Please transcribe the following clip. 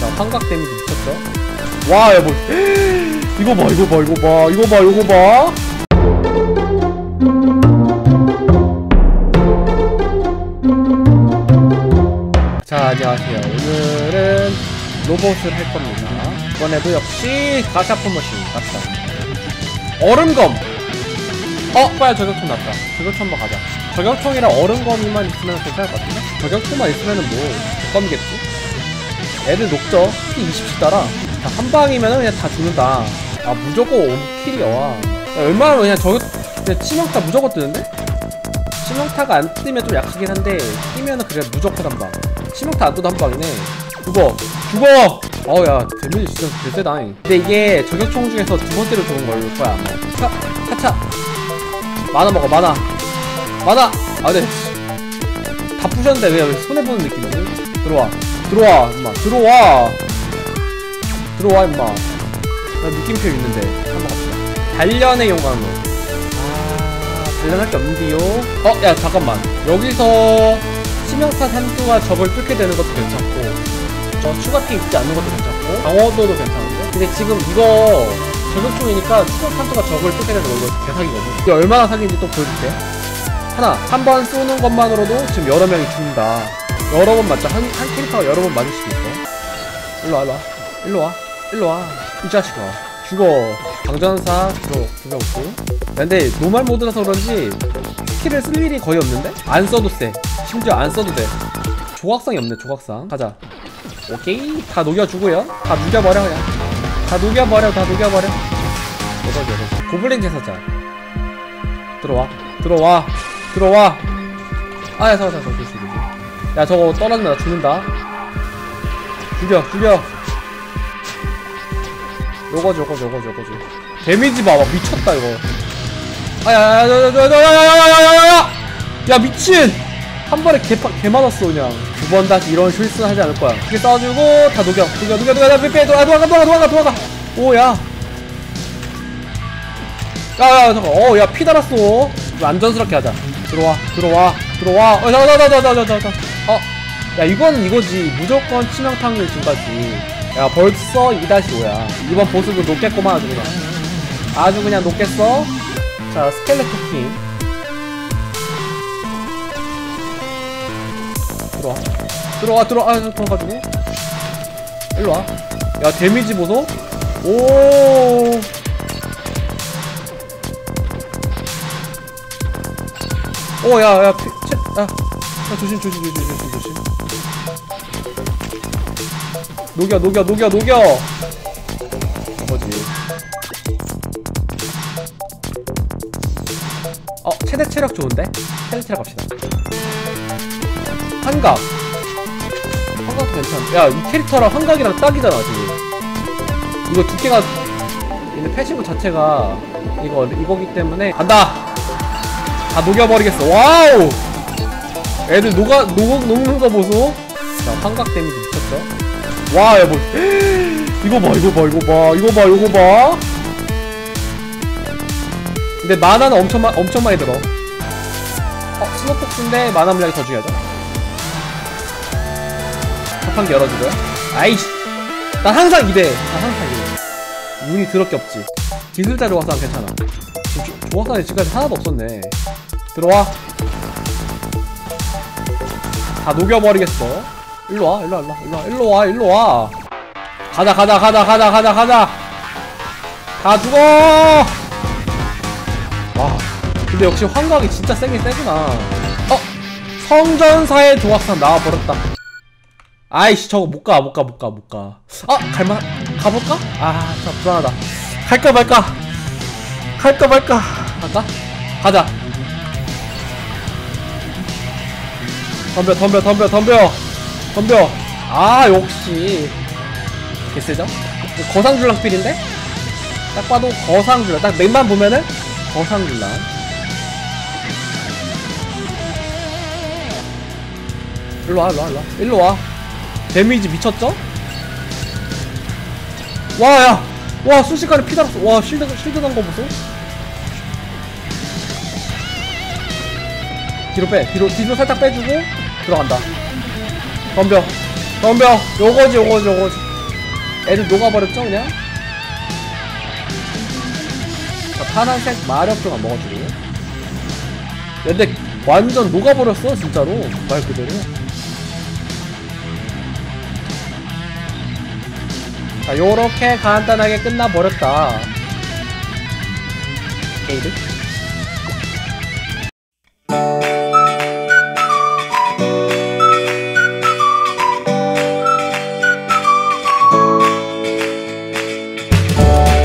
자 환각 데미지 미쳤죠? 와야 뭐 이거 봐 이거 봐 이거 봐 이거 봐 이거 봐. 자 안녕하세요. 오늘은 로봇을 할 겁니다. 이번에도 역시 가샤폰 머신 갑시다 얼음검! 어 빨리 저격총 났다. 저격총 한번 가자. 저격총이랑 얼음검이만 있으면 괜찮을 것 같은데? 저격총만 있으면은 뭐 껌이겠지 애들 녹죠? 피 20씩 따라. 자, 한 방이면은 그냥 다 죽는다. 아 무조건 5킬이야 야, 웬만하면 그냥 저격 그냥 치명타 무조건 뜨는데? 치명타가 안 뜨면 좀 약하긴 한데 뜨면은 그래 무조건 한방. 치명타 안 떠도 한 방이네. 죽어. 죽어! 어우야 데미지 진짜 개세다 근데 이게 저격총 중에서 두 번째로 좋은 걸 거야 차 차차. 만화 먹어 만화 만화 아 근데 다 부셨는데 왜 손해보는 느낌이지? 들어와 들어와 임마. 들어와. 들어와 임마. 나 느낌표 있는데. 한번 갑시다 단련의 용광로. 아 단련할 게 없는데요? 어 야 잠깐만. 여기서 치명타 산수가 적을 뚫게 되는 것도 괜찮고 저 추가피 입지 않는 것도 괜찮고 방어도도 괜찮은데? 근데 지금 이거 저격총이니까 추가 산수가 적을 뚫게 되는 거 이거 개사기거든 이게 얼마나 사기인지 또 보여줄게. 하나 한 번 쏘는 것만으로도 지금 여러 명이 죽는다 여러 번 맞자 한, 한 캐릭터가 여러 번 맞을 수도 있어 일로 와 일로 와 일로 와. 일로 와. 이 자식아. 죽어. 강전사 주로 두명고 근데 노말 모드라서 그런지 스킬을 쓸 일이 거의 없는데? 안 써도 세 심지어 안 써도 돼. 조각상이 없네 조각상. 가자. 오케이. 다 녹여주고요. 다 녹여버려 그냥. 다 녹여버려 다 녹여버려. 여섯 여섯 고블린 제사자. 들어와. 들어와. 들어와. 아야 잠깐 잠깐 조심 조심 야 저거 떨어지면 나 죽는다 죽여 죽여 요거지 요거지 요거지 요거지 데미지 봐봐 미쳤다 이거 아야야야야야야야야야야야야 야 미친 한 번에 개, 파- 개 맞았어 그냥 두 번 다시 이런 실수는 하지 않을 거야 크게 싸주고 다 녹여 녹여 녹여 녹여 녹여 빼 도와가 도와가 도와가 도와가 오야 야야 잠깐 어야 피 달았어 이거 안전스럽게 하자 들어와 들어와 들어와 어 잠깐 잠깐 잠깐 잠깐 잠깐 어 야 이건 이거지. 무조건 치명타율 증가지. 야 벌써 2-5야. 이번 보스도 높겠구만 아주 그냥. 아주 그냥 높겠어? 자 스켈레토 킹 들어와. 들어와 들어와. 아 들어가지고 일로와. 야 데미지 보소. 오! 오, 야, 야, 야, 야, 조심, 조심, 조심, 조심, 조심. 녹여, 녹여, 녹여, 녹여! 뭐지? 어, 최대 체력 좋은데? 최대 체력 갑시다. 환각. 환각 괜찮아. 야, 이 캐릭터랑 환각이랑 딱이잖아, 지금. 이거 두께가, 근데 패시브 자체가, 이거, 이거기 때문에, 간다! 다 녹여버리겠어. 와우! 애들 녹아, 녹, 녹는 거 보소? 자, 환각 데미지 미쳤죠? 와, 야, 뭐, 이거 봐, 이거 봐, 이거 봐, 이거 봐, 이거 봐. 근데 만화는 엄청, 마, 엄청 많이 들어. 어, 스노폭스인데 만화 물량이 더 중요하죠? 자판기 열어주고요. 아이씨! 난 항상 이래. 난 항상 이래. 운이 더럽게 없지. 기술자 조각상 괜찮아. 조- 조- 조각상이 지금까지 하나도 없었네. 들어와. 다 녹여버리겠어. 일로 와, 일로 와, 일로 와, 일로 와, 일로 와, 일로 와. 가자, 가자, 가자, 가자, 가자, 가자. 다 죽어! 와, 근데 역시 환각이 진짜 세긴 세구나. 어? 성전사의 조각상 나와버렸다. 아이씨, 저거 못 가, 못 가, 못 가, 못 가. 아, 갈만, 가볼까? 아, 참, 불안하다. 갈까 말까? 갈까 말까? 갈까? 가자. 덤벼 덤벼 덤벼 덤벼. 덤벼. 아 역시. 개쎄죠? 거상줄랑 필인데? 딱 봐도 거상줄랑. 딱 맵만 보면은 거상줄랑. 일로와 일로와 일로와. 일로와. 데미지 미쳤죠? 와야. 와 순식간에 피 달았어. 와 실드 실드 난거 보소. 뒤로 빼. 뒤로 뒤로 살짝 빼주고 들어간다. 덤벼. 덤벼. 요거지 요거지 요거지. 애들 녹아버렸죠 그냥? 자 파란색 마력도가 먹어주고. 근데 완전 녹아버렸어 진짜로. 말 그대로. 자 요렇게 간단하게 끝나버렸다. 게이드